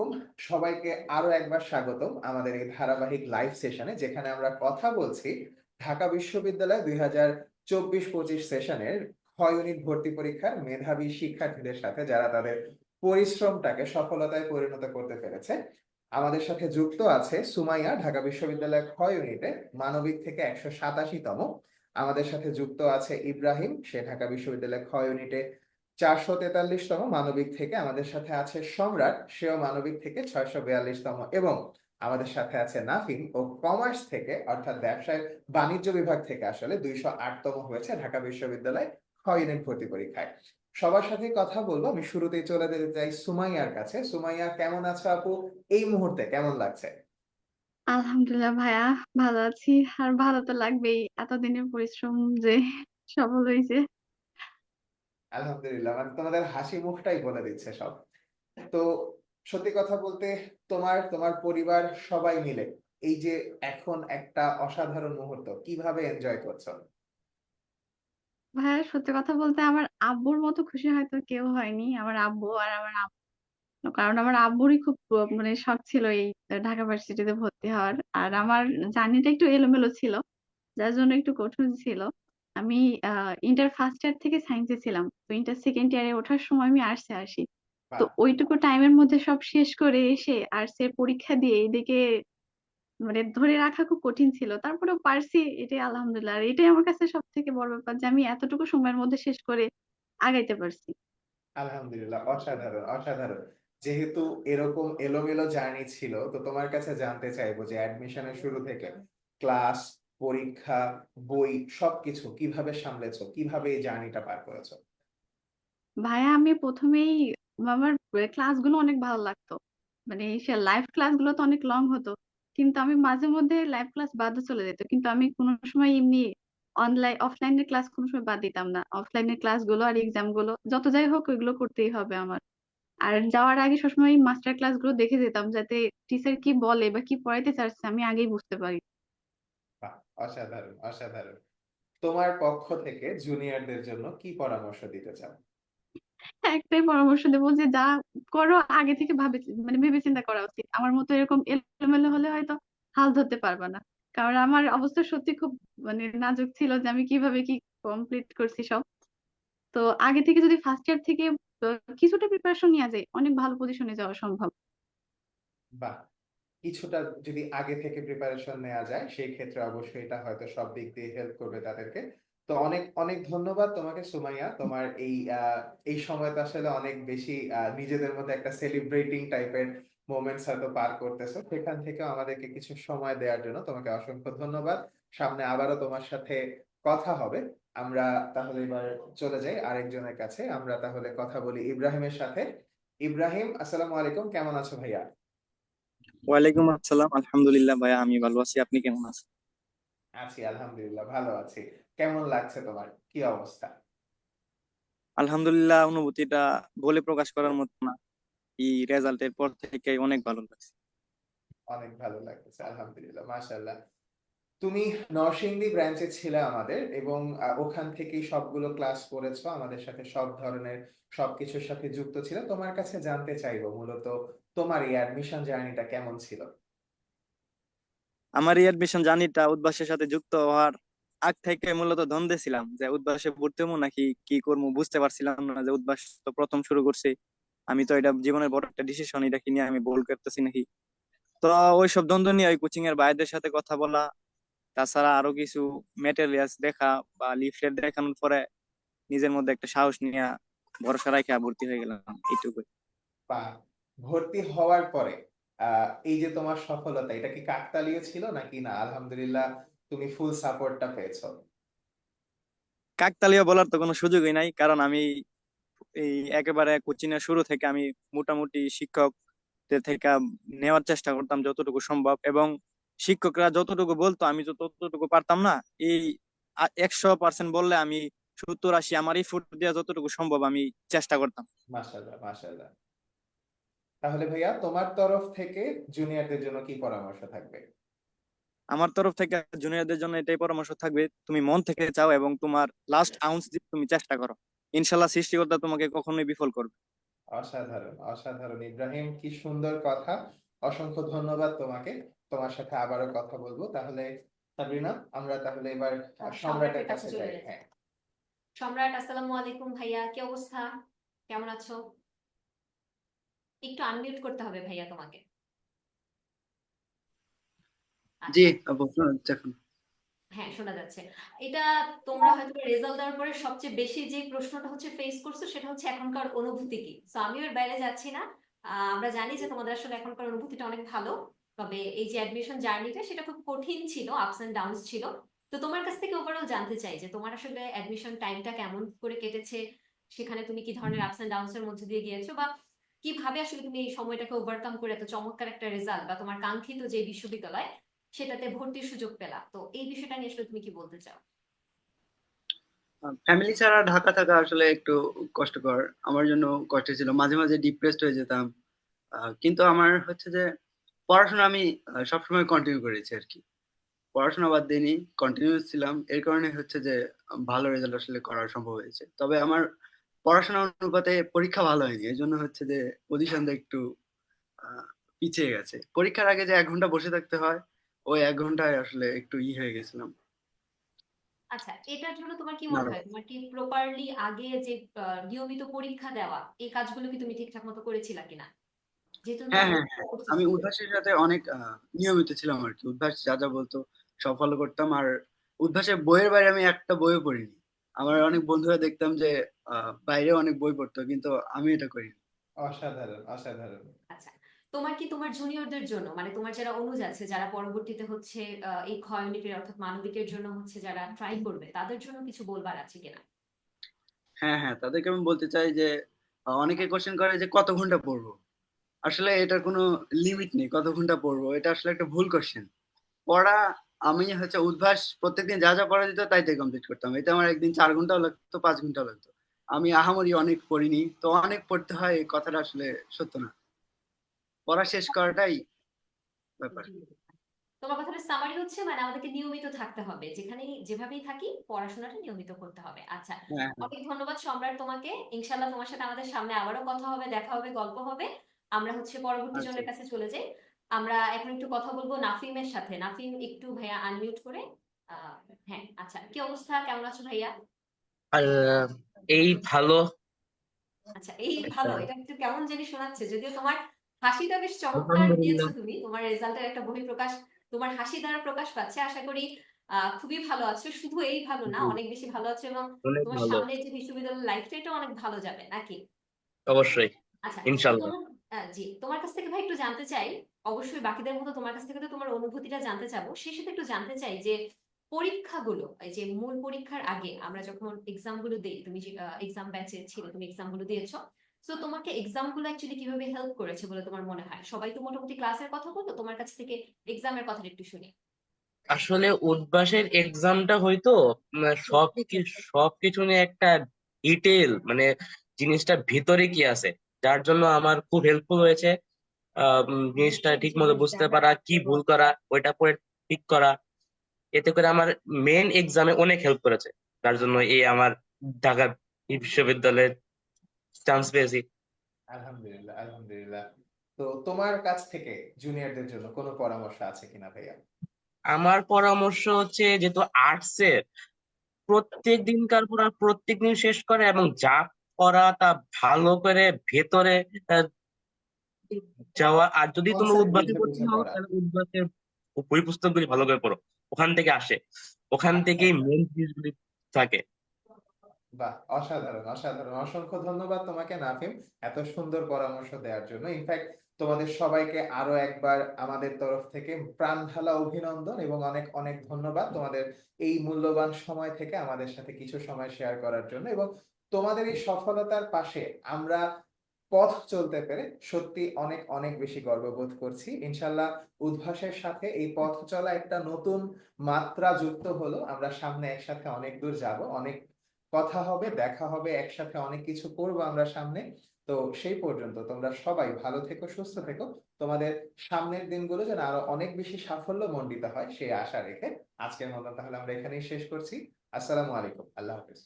আলাইকুম। সবাইকে আরও একবার স্বাগতম আমাদের এই ধারাবাহিক লাইভ সেশনে যেখানে আমরা কথা বলছি ঢাকা বিশ্ববিদ্যালয় দুই হাজার চব্বিশ পঁচিশ সেশনের খ ইউনিট ভর্তি পরীক্ষার মেধাবী শিক্ষার্থীদের সাথে, যারা তাদের পরিশ্রমটাকে সফলতায় পরিণত করতে পেরেছে। আমাদের সাথে যুক্ত আছে সুমাইয়া, ঢাকা বিশ্ববিদ্যালয় খ ইউনিটে মানবিক থেকে একশো সাতাশিতম। আমাদের সাথে যুক্ত আছে ইব্রাহিম, সে ঢাকা বিশ্ববিদ্যালয় খ ইউনিটে চারশো তেতাল্লিশতম মানবিক থেকে আমাদের সাথে আছে সম্রাট। সেও মানবিক থেকে ছয়শো বিয়াল্লিশতম এবং আমাদের সাথে আছে নাফিন ও কমার্স থেকে, অর্থাৎ ব্যবসায় বাণিজ্য বিভাগ থেকে আসলে দুইশো আটতম হয়েছে ঢাকা বিশ্ববিদ্যালয় খ ইউনিট ভর্তি পরীক্ষায়। সবার সাথে কথা বলব, আমি শুরুতেই চলে যেতে চাই সুমাইয়ার কাছে। সুমাইয়া, কেমন আছো আপু? এই মুহূর্তে কেমন লাগছে? আলহামদুলিল্লাহ ভাইয়া, ভালো আছি। আর ভালো তো লাগবেই। এতদিনের পরিশ্রম যে সফল হয়েছে। আলহামদুলিল্লাহ মানে তোমাদের হাসি মুখটাই বলে দিচ্ছে সব। তো সত্যি কথা বলতে তোমার তোমার পরিবার সবাই মিলে এই যে এখন একটা অসাধারণ মুহূর্ত, কীভাবে এনজয় করছ? ভাইয়া, সত্যি কথা বলতে আমার আব্বুর মতো খুশি হয়তো কেউ হয়নি, আমার আব্বু আর আমার আম্মু। কারণ আমার আব্বুরই খুব মানে শখ ছিল এই ঢাকা ভার্সিটিতে ভর্তি হওয়ার। আর আমার জার্নিটা একটু এলোমেলো ছিল, যার জন্য একটু কঠিন ছিল। আমি ইন্টার ফার্স্ট ইয়ার থেকে সায়েন্সে ছিলাম। তো ইন্টার সেকেন্ড ইয়ারে ওঠার সময় আমি আর্টসে আসি। তো ওইটুকু টাইমের মধ্যে সব শেষ করে এসে আর্টসের পরীক্ষা দিয়ে এদিকে মানে ধরে রাখা খুব কঠিন ছিল। তারপরে পারছি এটাই আলহামদুলিল্লাহ। আর এটাই আমার কাছে সব থেকে বড় ব্যাপার যে আমি এতটুকু সময়ের মধ্যে শেষ করে আগাইতে পারছি। আলহামদুলিল্লাহ অসাধারণ অসাধারণ। যেহেতু এরকম এলোমেলো জার্নি ছিল তো তোমার কাছে জানতে চাইব যে অ্যাডমিশনের শুরু থেকে ক্লাস পরীক্ষা, বই, সবকিছু কীভাবে সামলেছো? কীভাবে এই জার্নিটা পার করেছ? ভাইয়া, আমি প্রথমেই আমার ক্লাসগুলো অনেক ভালো লাগতো। মানে সে লাইভ ক্লাসগুলো তো অনেক লং হতো। কিন্তু আমি মাঝে মধ্যে লাইভ ক্লাস বাদও চলে যেত। কিন্তু আমি কোনো সময় এমনি অনলাইন অফলাইনের ক্লাস কোনো সময় বাদ দিতাম না। অফলাইনের ক্লাসগুলো আর এক্সামগুলো, যত যাই হোক ওইগুলো করতেই হবে আমার। আর যাওয়ার আগে সবসময় মাস্টার ক্লাসগুলো দেখে যেতাম, যাতে টিচার কি বলে বা কি পড়াইতে চাচ্ছে আমি আগেই বুঝতে পারি। অসাধারণ অসাধারণ। তোমার পক্ষ থেকে জুনিয়রদের জন্য কি পরামর্শ দিতে চাও? একটাই পরামর্শ দেবো যে যা করো আগে থেকে ভাবে মানে ভেবে চিন্তা করা উচিত। আমার মতো এরকম এলোমেলো হলে হয়তো হাল ধরতে পারবে না। কারণ আমার অবস্থা সত্যি খুব মানে নাজুক ছিল যে আমি কীভাবে কি কমপ্লিট করছি সব। তো আগে থেকে যদি ফার্স্ট ইয়ার থেকে কিছুটা প্রিপারেশন নেওয়া যায় অনেক ভালো পজিশনে যাওয়া সম্ভব। বাহ কিছুটা যদি আগে থেকে প্রিপারেশন নেওয়া যায় সেই ক্ষেত্রে অবশ্যই এটা হয়তো সব দিক দিয়ে হেল্প করবে তাদেরকে। তো অনেক অনেক ধন্যবাদ তোমাকে, সুমাইয়া। তোমার এই এই সময়টা আসলে অনেক বেশি নিজেদের মধ্যে একটা সেলিব্রেটিং টাইপের মোমেন্টস হয়তো পার করতেছো। সেখান থেকে আমাদেরকে কিছু সময় দেওয়ার জন্য তোমাকে অসংখ্য ধন্যবাদ। সামনে আবারও তোমার সাথে কথা হবে। আমরা তাহলে এবার চলে যাই আরেকজনের কাছে। আমরা তাহলে কথা বলি ইব্রাহিমের সাথে। ইব্রাহিম, আসসালামু আলাইকুম। কেমন আছো ভাইয়া? ওয়ালাইকুম আসসালাম। আলহামদুলিল্লাহ ভাইয়া আমি ভালো আছি। আপনি কেমন আছেন? আছি আলহামদুলিল্লাহ ভালো আছি। কেমন লাগছে তোমার? কি অবস্থা? আলহামদুলিল্লাহ অনুভূতিটা বলে প্রকাশ করার মতো না। এই রেজাল্টের পর থেকে অনেক ভালো লাগছে। অনেক ভালো লাগতেছে আলহামদুলিল্লাহ মাশাআল্লাহ। তুমি নরসিংদী ব্রাঞ্চে ছিলে আমাদের এবং ওখান থেকেই সবগুলো ক্লাস করেছ, আমাদের সাথে সব ধরনের সবকিছুর সাথে যুক্ত ছিল। তোমার কাছে জানতে চাইব মূলত তোমার এই অ্যাডমিশন জার্নিটা কেমন ছিল? আমার এই অ্যাডমিশন জার্নিটা উদ্ভাসের সাথে যুক্ত হওয়ার আগ থেকে মূলত দ্বন্দ্বে ছিলাম যে উদ্ভাসে ভর্তি হব নাকি কি করব বুঝতে পারছিলাম না যে উদ্ভাস তো প্রথম শুরু করছে। আমি তো এটা জীবনের বড় একটা ডিসিশন এটা কি নিয়ে আমি ভুল করতেছি নাকি? তো ওইসব দ্বন্দ্ব নিয়ে ওই কোচিং এর ভাইদের সাথে কথা বলা তাছাড়া আরও কিছু ম্যাটেরিয়ালস দেখা বা লিফলেট দেখানোর পরে নিজের মধ্যে একটা সাহস নিয়ে ভরসা রাখা ভর্তি হয়ে গেলাম এইটুকুই। ভর্তি হওয়ার পরে এই যে তোমার সফলতা এটা কি কাকতালীয় ছিল নাকি না? আলহামদুলিল্লাহ তুমি ফুল সাপোর্টটা পেয়েছ। কাকতালীয় বলার তো কোনো সুযোগই নাই কারণ আমি এই একেবারে কোচিং এর শুরু থেকে আমি মোটামুটি শিক্ষক থেকে নেওয়ার চেষ্টা করতাম যতটুকু সম্ভব এবং শিক্ষকরা যতটুকু বলতো আমি তো ততটুকু পারতাম না। এই একশো পার্সেন্ট বললে আমি সত্তর আশি আমার এই ফুট দেওয়া যতটুকু সম্ভব আমি চেষ্টা করতাম। মাশাআল্লাহ মাশাআল্লাহ। তাহলে ভাইয়া তোমার তরফ থেকে জুনিয়রদের জন্য কি পরামর্শ থাকবে? আমার তরফ থেকে জুনিয়রদের জন্য এটাই পরামর্শ থাকবে তুমি মন থেকে চাও এবং তোমার লাস্ট আউন্স দিয়ে তুমি চেষ্টা করো। ইনশাল্লাহ সৃষ্টিকর্তা তোমাকে কখনোই বিফল করবে অসাধারণ অসাধারণ। ইব্রাহিম কি সুন্দর কথা। অসংখ্য ধন্যবাদ তোমাকে। তোমার সাথে আবারও কথা বলব। তাহলে সাবরিনা আমরা তাহলে এবার সম্রাটের সম্রাটের কাছে যাই। হ্যাঁ। সম্রাট আসসালামু আলাইকুম ভাইয়া কি অবস্থা? কেমন আছো? একটু আনমিউট করতে হবে ভাইয়া তোমাকে। জি আচ্ছা, শোনা যাচ্ছে হ্যাঁ শোনা যাচ্ছে। এটা তোমরা হয়তো রেজাল্ট দেওয়ার পরে সবচেয়ে বেশি যে প্রশ্নটা হচ্ছে ফেস করছ সেটা হচ্ছে এখনকার অনুভূতি কি? তো আমিও এর বাইরে যাচ্ছি না। আহ, আমরা জানি যে তোমাদের আসলে এখনকার অনুভূতিটা অনেক ভালো। তবে এই যে অ্যাডমিশন জার্নিটা সেটা খুব কঠিন ছিল আপস এন্ড ডাউনস ছিল। তো তোমার কাছ থেকে ওভারঅল জানতে চাই যে তোমার আসলে অ্যাডমিশন টাইমটা কেমন করে কেটেছে? সেখানে তুমি কি ধরনের আপস এন্ড ডাউনস এর মধ্যে দিয়ে গিয়েছো? বা কীভাবে আসলে তুমি এই সময়টাকে ওভারকাম করে এত চমৎকার একটা রেজাল্ট বা তোমার কাঙ্ক্ষিত যে বিশ্ববিদ্যালয়, সেটাতে ভর্তির সুযোগ পেলা? তো এই বিষয়টা নিয়ে আসলে তুমি কি বলতে চাও? ফ্যামিলি ছাড়া ঢাকা থাকা আসলে একটু কষ্টকর। আমার জন্য কষ্ট ছিল। মাঝে মাঝে ডিপ্রেসড হয়ে যেতাম। কিন্তু আমার হচ্ছে যে পড়াশোনা আমি সবসময় কন্টিনিউ করেছি আর কি। পড়াশোনা বাদ দিইনি কন্টিনিউস ছিলাম। এর কারণে হচ্ছে যে ভালো রেজাল্ট আসলে করা সম্ভব হয়েছে। তবে আমার পড়াশোনা অনুপাতে পরীক্ষা ভালো হয়নি। এই জন্য হচ্ছে যে পজিশনটা একটু পিছিয়ে গেছে। পরীক্ষার আগে যে এক ঘণ্টা বসে থাকতে হয় ওই এক ঘন্টায় আসলে একটু ই হয়ে গেছিলাম। আচ্ছা এটার জন্য তোমার কি মনে হয়? তোমার কি প্রপারলি আগে যে নিয়মিত পরীক্ষা দেওয়া এই কাজগুলো কি তুমি ঠিকঠাক মতো করেছিলা কিনা? যেহেতু তুমি হ্যাঁ, হ্যাঁ, আমি উদ্ভাসের সাথে অনেক আহ, নিয়মিত ছিলাম আর কি। উদ্ভাস যা যা বলতো সব ফলো করতাম। আর উদ্ভাসের বইয়ের বাইরে আমি একটা বইও পড়িনি। আমার অনেক বন্ধুরা দেখতাম যে আহ, বাইরে অনেক বই পড়তো কিন্তু আমি এটা করিনি। অসাধারণ অসাধারণ। আচ্ছা তোমার কি তোমার জুনিয়রদের জন্য মানে তোমার যারা অনুজ আছে যারা পরবর্তীতে হচ্ছে আহ, এই ক্ষয় ইউনিটের অর্থাৎ মানবিকের জন্য হচ্ছে যারা ট্রাই করবে তাদের জন্য কিছু বলবার আছে কিনা? হ্যাঁ হ্যাঁ তাদেরকে আমি বলতে চাই যে আহ, অনেকে কোশ্চেন করে যে কত ঘণ্টা পড়ব? আসলে এটার কোনো লিমিট নেই কত ঘণ্টা পড়ব? এটা আসলে একটা ভুল কোশ্চেন পড়া আমি হচ্ছে উদ্ভাস প্রত্যেকদিন যা যা পড়া দিত তাই তাই কমপ্লিট করতাম। এটা আমার একদিন চার ঘন্টাও লাগতো পাঁচ ঘন্টাও লাগতো। আমি আহামরি অনেক পড়িনি তো অনেক পড়তে হয় এই কথাটা আসলে সত্য না। পড়া শেষ করাটাই ব্যাপার। তোমার কথাটা সামারি হচ্ছে মানে আমাদেরকে নিয়মিত থাকতে হবে। যেখানেই যেভাবেই থাকি পড়াশোনাটা নিয়মিত করতে হবে। আচ্ছা হ্যাঁ অনেক ধন্যবাদ সম্রাট তোমাকে। ইনশাল্লাহ তোমার সাথে আমাদের সামনে আবারও কথা হবে দেখা হবে গল্প হবে। আমরা হচ্ছে পরবর্তী আচ্ছা। জনের কাছে চলে যাই। আমরা এখন একটু কথা বলব নাফিমের সাথে। নাফিম একটু ভাইয়া আনমিউট করে হ্যাঁ আচ্ছা কি অবস্থা? কেমন আছো ভাইয়া? এই ভালো। আচ্ছা এই ভালো এটা একটু কেমন জানি শোনাচ্ছে যদিও তোমার হাসিটা বেশ চমৎকার। দিয়েছ তুমি। তোমার রেজাল্টের একটা বহিঃপ্রকাশ তোমার হাসি দ্বারা প্রকাশ পাচ্ছে। আশা করি খুবই ভালো আছো। শুধু এই ভালো না অনেক বেশি ভালো আছো এবং তোমার সামনে যে বিশ্ববিদ্যালয়ের লাইফটা এটা অনেক ভালো যাবে নাকি? অবশ্যই। আচ্ছা ইনশাল্লাহ। জি, তোমার কাছ থেকে ভাই একটু জানতে চাই। অবশ্যই বাকিদের মতো তোমার কাছ থেকে তো তোমার অনুভূতিটা জানতে চাবো। সেই সাথে একটু জানতে চাই যে পরীক্ষাগুলো, এই যে মূল পরীক্ষার আগে আমরা যখন এক্সামগুলো দিই, তুমি যে এক্সাম ব্যাচে ছিল, তুমি এক্সামগুলো দিয়েছ তো তোমাকে এক্সামগুলো অ্যাকচুয়ালি কীভাবে হেল্প করেছে বলে তোমার মনে হয়? সবাই তো মোটামুটি ক্লাসের কথা বলতো, তোমার কাছ থেকে এক্সামের কথাটা একটু শুনি। আসলে উদ্ভাসের এক্সামটা হয়তো সব সবকিছু নিয়ে একটা ডিটেল মানে জিনিসটা ভিতরে কি আছে? যার জন্য আমার খুব হেল্পফুল হয়েছে। জিনিসটা ঠিক মতো বুঝতে পারা কি ভুল করা ওইটা পরে ঠিক করা। এতে করে আমার মেন এক্সামে অনেক হেল্প করেছে। যার জন্য এই আমার ঢাকা বিশ্ববিদ্যালয়ের চান্স পেয়েছি। আলহামদুলিল্লাহ আলহামদুলিল্লাহ। তো তোমার কাছ থেকে জুনিয়রদের জন্য কোনো পরামর্শ আছে কিনা ভাইয়া? আমার পরামর্শ হচ্ছে যেহেতু আর্টসের প্রত্যেক দিনকার পড়া প্রত্যেক দিন শেষ করে এবং যা পড়া তা ভালো করে ভেতরে যাওয়া আর যদি তুমি বুঝে হও তাহলে উদ্ভাসের বই পুস্তকগুলি ভালো করে পড়ো। ওখান থেকে আসে। ওখান আচ্ছা, থেকেই। মেন জিনিসগুলি থাকে। বাহ অসাধারণ অসাধারণ। অসংখ্য ধন্যবাদ তোমাকে নাফিম এত সুন্দর পরামর্শ দেওয়ার জন্য। ইনফ্যাক্ট তোমাদের সবাইকে আরও একবার আমাদের তরফ থেকে প্রাণ ঢালা অভিনন্দন এবং অনেক অনেক ধন্যবাদ তোমাদের এই মূল্যবান সময় থেকে আমাদের সাথে কিছু সময় শেয়ার করার জন্য এবং তোমাদের এই সফলতার পাশে আমরা পথ চলতে পেরে সত্যি অনেক অনেক বেশি গর্ববোধ করছি। ইনশাল্লাহ উদ্ভাসের সাথে এই পথ চলা একটা নতুন মাত্রা যুক্ত হলো। আমরা সামনে একসাথে অনেক দূর যাব, অনেক কথা হবে, দেখা হবে, একসাথে অনেক কিছু করব আমরা সামনে। তো সেই পর্যন্ত তোমরা সবাই ভালো থেকো, সুস্থ থেকো। তোমাদের সামনের দিনগুলো যেন আরও অনেক বেশি সাফল্য মণ্ডিত হয় সেই আশা রেখে আজকের মতো তাহলে আমরা এখানেই শেষ করছি। আসসালামু আলাইকুম। আল্লাহ হাফিজ।